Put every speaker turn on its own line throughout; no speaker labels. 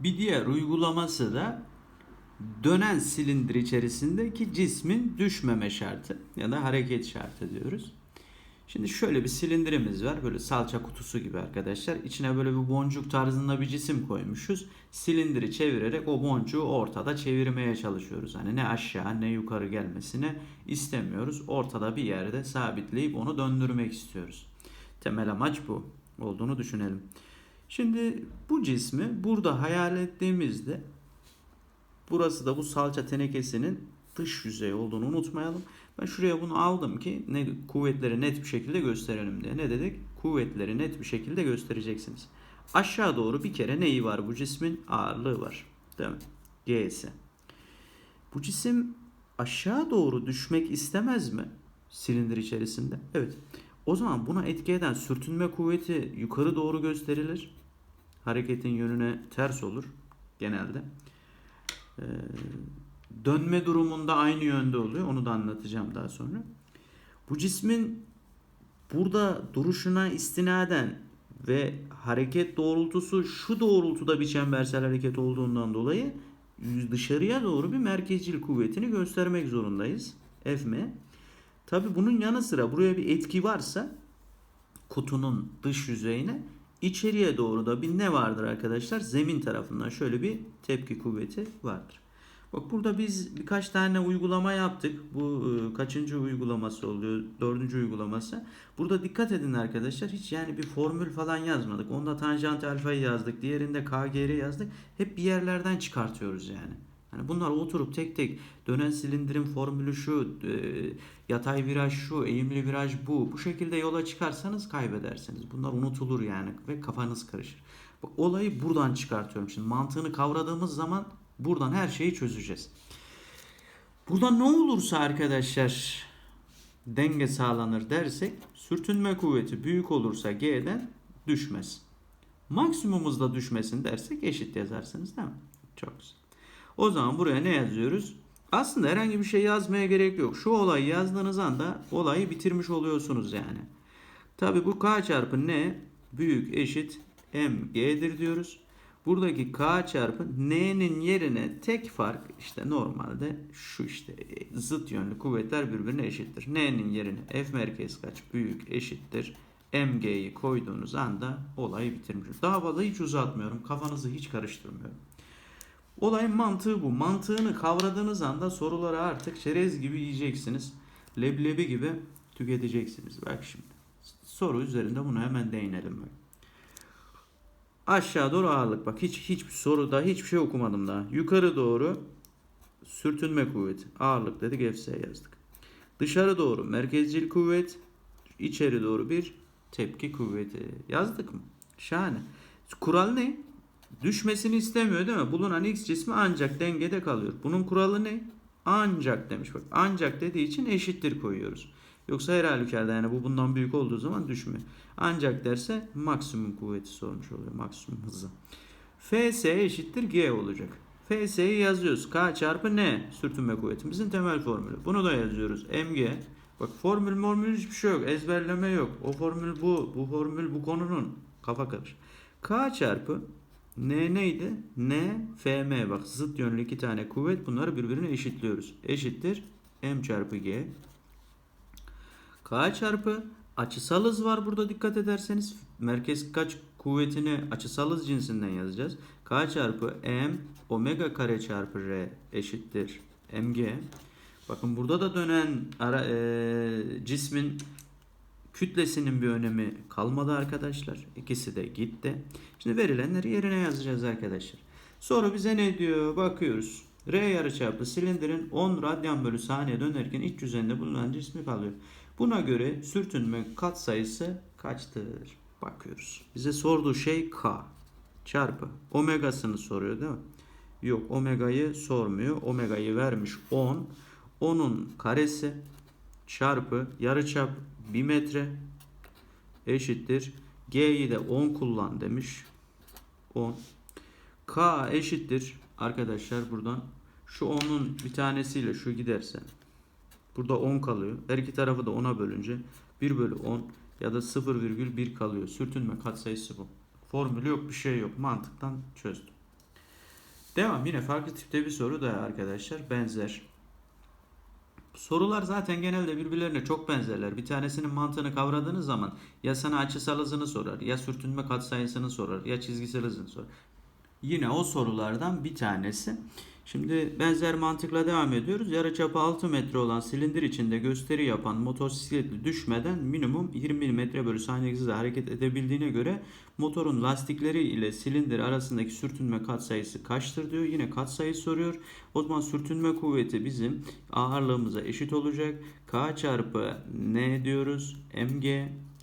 Bir diğer uygulaması da dönen silindir içerisindeki cismin düşmeme şartı ya da hareket şartı diyoruz. Şimdi şöyle bir silindirimiz var. Böyle salça kutusu gibi arkadaşlar. İçine böyle bir boncuk tarzında bir cisim koymuşuz. Silindiri çevirerek o boncuğu ortada çevirmeye çalışıyoruz. Hani ne aşağı ne yukarı gelmesini istemiyoruz. Ortada bir yerde sabitleyip onu döndürmek istiyoruz. Temel amaç bu olduğunu düşünelim. Şimdi bu cismi burada hayal ettiğimizde burası da bu salça tenekesinin dış yüzey olduğunu unutmayalım. Ben şuraya bunu aldım ki ne kuvvetleri net bir şekilde gösterelim diye. Ne dedik? Kuvvetleri net bir şekilde göstereceksiniz. Aşağı doğru bir kere neyi var bu cismin? Ağırlığı var. Değil mi? G'si. Bu cisim aşağı doğru düşmek istemez mi? Silindir içerisinde. Evet. O zaman buna etki eden sürtünme kuvveti yukarı doğru gösterilir. Hareketin yönüne ters olur genelde. Ee, dönme durumunda aynı yönde oluyor. Onu da anlatacağım daha sonra. Bu cismin burada duruşuna istinaden ve hareket doğrultusu şu doğrultuda bir çembersel hareket olduğundan dolayı dışarıya doğru bir merkezcil kuvvetini göstermek zorundayız. Fm. Tabi bunun yanı sıra buraya bir etki varsa kutunun dış yüzeyine içeriye doğru da bir ne vardır arkadaşlar? Zemin tarafından şöyle bir tepki kuvveti vardır. Bak burada biz birkaç tane uygulama yaptık. Bu e, kaçıncı uygulaması oluyor? Dördüncü uygulaması. Burada dikkat edin arkadaşlar. Hiç yani bir formül falan yazmadık. Onda tanjant alfayı yazdık. Diğerinde KGR yazdık. Hep bir yerlerden çıkartıyoruz yani. Hani bunlar oturup tek tek dönen silindirin formülü şu, e, yatay viraj şu, eğimli viraj bu. Bu şekilde yola çıkarsanız kaybedersiniz. Bunlar unutulur yani ve kafanız karışır. Olayı buradan çıkartıyorum. Şimdi mantığını kavradığımız zaman buradan her şeyi çözeceğiz. Burada ne olursa arkadaşlar denge sağlanır dersek sürtünme kuvveti büyük olursa G'den düşmez. Maksimumuzda düşmesin dersek eşit yazarsınız değil mi? Çok güzel. O zaman buraya ne yazıyoruz? Aslında herhangi bir şey yazmaya gerek yok. Şu olayı yazdığınız anda olayı bitirmiş oluyorsunuz yani. Tabi bu k çarpı n büyük eşit mg'dir diyoruz. Buradaki k çarpı n'nin yerine tek fark işte normalde şu işte zıt yönlü kuvvetler birbirine eşittir. N'nin yerine f merkez kaç büyük eşittir. mg'yi koyduğunuz anda olayı bitirmiş. Daha fazla hiç uzatmıyorum. Kafanızı hiç karıştırmıyorum. Olayın mantığı bu. Mantığını kavradığınız anda soruları artık çerez gibi yiyeceksiniz. Leblebi gibi tüketeceksiniz. Bak şimdi. Soru üzerinde bunu hemen değinelim. Bak. Aşağı doğru ağırlık. Bak hiç hiçbir soruda hiçbir şey okumadım daha. Yukarı doğru sürtünme kuvveti. Ağırlık dedik Fs yazdık. Dışarı doğru merkezcil kuvvet. içeri doğru bir tepki kuvveti. Yazdık mı? Şahane. Kural ne? Düşmesini istemiyor değil mi? Bulunan x cismi ancak dengede kalıyor. Bunun kuralı ne? Ancak demiş bak. Ancak dediği için eşittir koyuyoruz. Yoksa her halükarda yani bu bundan büyük olduğu zaman düşmüyor. Ancak derse maksimum kuvveti sormuş oluyor. Maksimum hızı. Fs eşittir g olacak. Fs'yi yazıyoruz. K çarpı n sürtünme kuvvetimizin temel formülü. Bunu da yazıyoruz. mg. Bak formül formül hiçbir şey yok. Ezberleme yok. O formül bu. Bu formül bu konunun. Kafa karış. K çarpı N neydi? N, FM bak zıt yönlü iki tane kuvvet bunları birbirine eşitliyoruz. Eşittir M çarpı G. K çarpı açısal hız var burada dikkat ederseniz. Merkez kaç kuvvetini açısal hız cinsinden yazacağız. K çarpı M omega kare çarpı R eşittir mg. Bakın burada da dönen ara, e, cismin Kütlesinin bir önemi kalmadı arkadaşlar. İkisi de gitti. Şimdi verilenleri yerine yazacağız arkadaşlar. Soru bize ne diyor? Bakıyoruz. R yarıçaplı silindirin 10 radyan bölü saniye dönerken iç yüzeyinde bulunan cismi kalıyor. Buna göre sürtünme katsayısı kaçtır? Bakıyoruz. Bize sorduğu şey K çarpı omegasını soruyor değil mi? Yok omegayı sormuyor. Omegayı vermiş 10. 10'un karesi çarpı yarıçap 1 metre eşittir. G'yi de 10 kullan demiş. 10. K eşittir. Arkadaşlar buradan şu 10'un bir tanesiyle şu giderse burada 10 kalıyor. Her iki tarafı da 10'a bölünce 1 bölü 10 ya da 0,1 kalıyor. Sürtünme katsayısı bu. Formülü yok bir şey yok. Mantıktan çözdüm. Devam yine farklı tipte bir soru da arkadaşlar benzer. Sorular zaten genelde birbirlerine çok benzerler. Bir tanesinin mantığını kavradığınız zaman ya sana açısal hızını sorar, ya sürtünme katsayısını sorar, ya çizgisel hızını sorar. Yine o sorulardan bir tanesi. Şimdi benzer mantıkla devam ediyoruz. Yarıçapı 6 metre olan silindir içinde gösteri yapan motosikletli düşmeden minimum 20 metre bölü saniye hızla hareket edebildiğine göre motorun lastikleri ile silindir arasındaki sürtünme katsayısı kaçtır diyor. Yine katsayı soruyor. O zaman sürtünme kuvveti bizim ağırlığımıza eşit olacak. K çarpı N diyoruz. Mg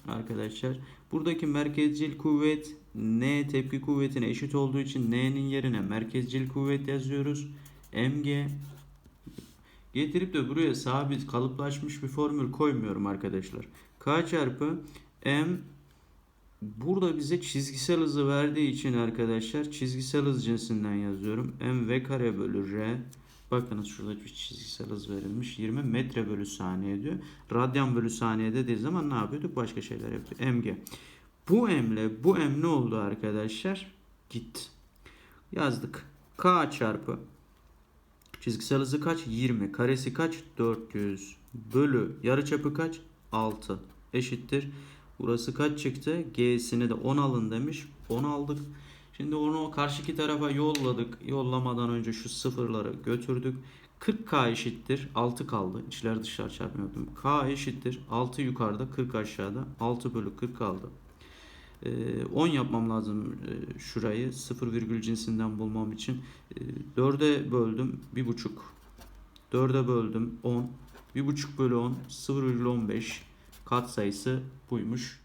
arkadaşlar. Buradaki merkezcil kuvvet N tepki kuvvetine eşit olduğu için N'nin yerine merkezcil kuvvet yazıyoruz. Mg getirip de buraya sabit kalıplaşmış bir formül koymuyorum arkadaşlar. K çarpı M burada bize çizgisel hızı verdiği için arkadaşlar çizgisel hız cinsinden yazıyorum. M v kare bölü R Bakınız şurada bir çizgisel hız verilmiş. 20 metre bölü saniye diyor. Radyan bölü saniye dediği zaman ne yapıyorduk? Başka şeyler yapıyorduk. Mg. Bu emle bu em ne oldu arkadaşlar? Git. Yazdık. K çarpı çizgisel hızı kaç? 20. Karesi kaç? 400. Bölü yarıçapı kaç? 6. Eşittir. Burası kaç çıktı? G'sini de 10 alın demiş. 10 aldık. Şimdi onu karşıki tarafa yolladık. Yollamadan önce şu sıfırları götürdük. 40K eşittir. 6 kaldı. İçler dışlar yaptım. K eşittir. 6 yukarıda 40 aşağıda. 6 bölü 40 kaldı. Ee, 10 yapmam lazım e, şurayı. 0 virgül cinsinden bulmam için. Ee, 4'e böldüm. 1,5. 4'e böldüm. 10. 1,5 bölü 10. 0,15 kat sayısı buymuş.